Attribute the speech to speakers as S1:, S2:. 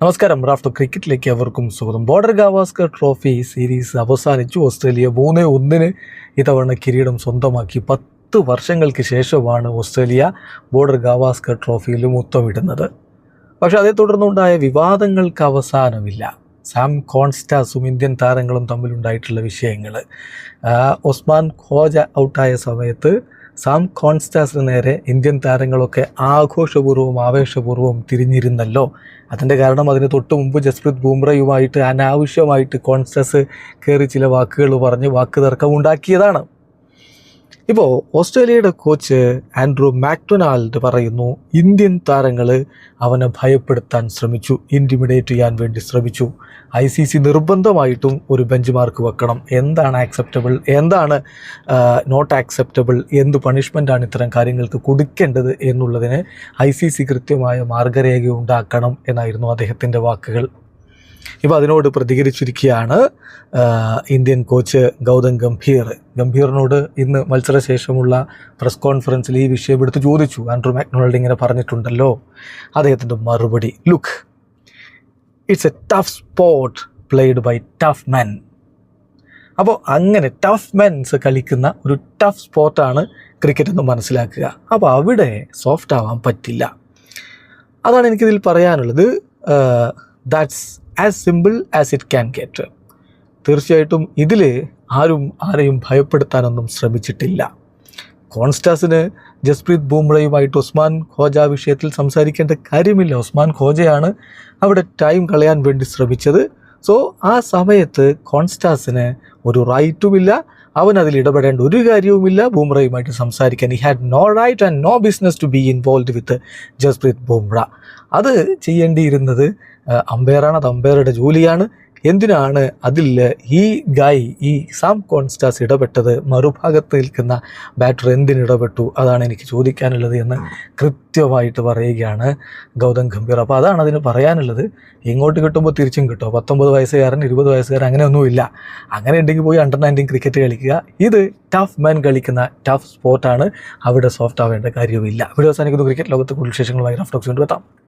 S1: നമസ്കാരം. റാഫ്റ്റർ ക്രിക്കറ്റിലേക്ക് അവർക്കും സ്വാഗതം. ബോർഡർ ഗാവാസ്കർ ട്രോഫി സീരീസ് അവസാനിച്ചു. ഓസ്ട്രേലിയ മൂന്ന് ഒന്നിന് ഇത്തവണ കിരീടം സ്വന്തമാക്കി. പത്ത് വർഷങ്ങൾക്ക് ശേഷമാണ് ഓസ്ട്രേലിയ ബോർഡർ ഗാവാസ്കർ ട്രോഫിയിൽ മുത്തമിടുന്നത് പക്ഷേ അതേ തുടർന്നുണ്ടായ വിവാദങ്ങൾക്ക് അവസാനമില്ല. സാം കോൺസ്റ്റാസും ഇന്ത്യൻ താരങ്ങളും തമ്മിലുണ്ടായിട്ടുള്ള വിഷയങ്ങൾ ഉസ്മാൻ ഖോജ ഔട്ടായ സമയത്ത് സാം കോൺസ്റ്റാസിന് നേരെ ഇന്ത്യൻ താരങ്ങളൊക്കെ ആഘോഷപൂർവം ആവേശപൂർവം തിരിഞ്ഞിരുന്നല്ലോ. അതിന്റെ കാരണം അതിന് തൊട്ട് മുമ്പ് ജസ്പ്രീത് ബുംറയുമായിട്ട് അനാവശ്യമായിട്ട് കോൺസ്റ്റാസ് കയറി ചില വാക്കുകൾ പറഞ്ഞ് വാക്ക് തർക്കം ഉണ്ടാക്കിയതാണ്. ഇപ്പോൾ ഓസ്ട്രേലിയയുടെ കോച്ച് ആൻഡ്രൂ മാക്ഡൊണാൾഡ് പറയുന്നു ഇന്ത്യൻ താരങ്ങൾ അവനെ ഭയപ്പെടുത്താൻ ശ്രമിച്ചു ഇന്റിമിഡേറ്റ് ചെയ്യാൻ വേണ്ടി ശ്രമിച്ചു. ഐ സി സി നിർബന്ധമായിട്ടും ഒരു ബെഞ്ച് മാർക്ക് വെക്കണം. എന്താണ് ആക്സെപ്റ്റബിൾ എന്താണ് നോട്ട് ആക്സെപ്റ്റബിൾ എന്ത് പണിഷ്മെന്റാണ് ഇത്തരം കാര്യങ്ങൾക്ക് കൊടുക്കേണ്ടത് എന്നുള്ളതിന് ഐ സി സി കൃത്യമായ മാർഗരേഖ ഉണ്ടാക്കണം എന്നായിരുന്നു അദ്ദേഹത്തിന്റെ വാക്കുകൾ. ഇപ്പോൾ അതിനോട് പ്രതികരിച്ചിരിക്കുകയാണ് ഇന്ത്യൻ കോച്ച് ഗൗതം ഗംഭീർ. ഗംഭീറിനോട് ഇന്ന് മത്സരശേഷമുള്ള പ്രസ് കോൺഫറൻസിൽ ഈ വിഷയം എടുത്ത് ചോദിച്ചു. ആൻഡ്രൂ മാക്ഡൊണാൾഡ് ഇങ്ങനെ പറഞ്ഞിട്ടുണ്ടല്ലോ. അദ്ദേഹത്തിന്റെ മറുപടി look it's a tough sport played by tough men അപ്പോൾ അങ്ങനെ ടഫ് മെൻസ് കളിക്കുന്ന ഒരു ടഫ് സ്പോർട്ടാണ് ക്രിക്കറ്റ് എന്ന് മനസ്സിലാക്കുക. അപ്പോൾ അവിടെ സോഫ്റ്റ് ആവാൻ പറ്റില്ല. അതാണ് എനിക്കിതിൽ പറയാനുള്ളത്. That's as simple as it can get തീർച്ചയായിട്ടും ഇതിൽ ആരും ആരെയും ഭയപ്പെടുത്താനൊന്നും ശ്രമിച്ചിട്ടില്ല. കോൺസ്റ്റാസിന് ജസ്പ്രീത് ബൂംറയുമായിട്ട് ഉസ്മാൻ ഖോജ വിഷയത്തിൽ സംസാരിക്കേണ്ട കാര്യമില്ല. ഉസ്മാൻ ഖോജയാണ് അവിടെ ടൈം കളയാൻ വേണ്ടി ശ്രമിച്ചത്. സോ ആ സമയത്ത് കോൺസ്റ്റാസിന് ഒരു റൈറ്റുമില്ല അവൻ അതിൽ ഇടപെടേണ്ട ഒരു കാര്യവുമില്ല. ബുംറയുമായിട്ട് സംസാരിക്കാൻ I had no right and no business to be involve with Jasprit Bumrah അത് ചെയ്യേണ്ടിയിരുന്നത് അമ്പയറാണ്. അത് അമ്പയറുടെ ജോലിയാണ്. എന്തിനാണ് അതിൽ ഈ ഗായ് ഈ സാം കോൺസ്റ്റാസ് ഇടപെട്ടത്? മറുഭാഗത്ത് നിൽക്കുന്ന ബാറ്റർ എന്തിനിടപെട്ടു അതാണ് എനിക്ക് ചോദിക്കാനുള്ളത് എന്ന് കൃത്യമായിട്ട് പറയുകയാണ് ഗൗതം ഗംഭീർ. അപ്പോൾ അതാണ് അതിന് പറയാനുള്ളത്. ഇങ്ങോട്ട് കിട്ടുമ്പോൾ തിരിച്ചും കിട്ടും. പത്തൊമ്പത് വയസ്സുകാരൻ ഇരുപത് വയസ്സുകാരൻ അങ്ങനെയൊന്നുമില്ല. അങ്ങനെ ഉണ്ടെങ്കിൽ പോയി അണ്ടർ നയന്റീൻ ക്രിക്കറ്റ് കളിക്കുക. ഇത് ടഫ് മാൻ കളിക്കുന്ന ടഫ് സ്പോർട്ടാണ് അവിടെ സോഫ്റ്റ് ആവേണ്ട കാര്യവുമില്ല. വീഡിയോ അവസാനിക്കുന്നു. ക്രിക്കറ്റ് ലോകത്ത് കൂടുതൽ വിശേഷങ്ങളുമായി റഫ് ടോക്സ് കൊണ്ടുവെത്താം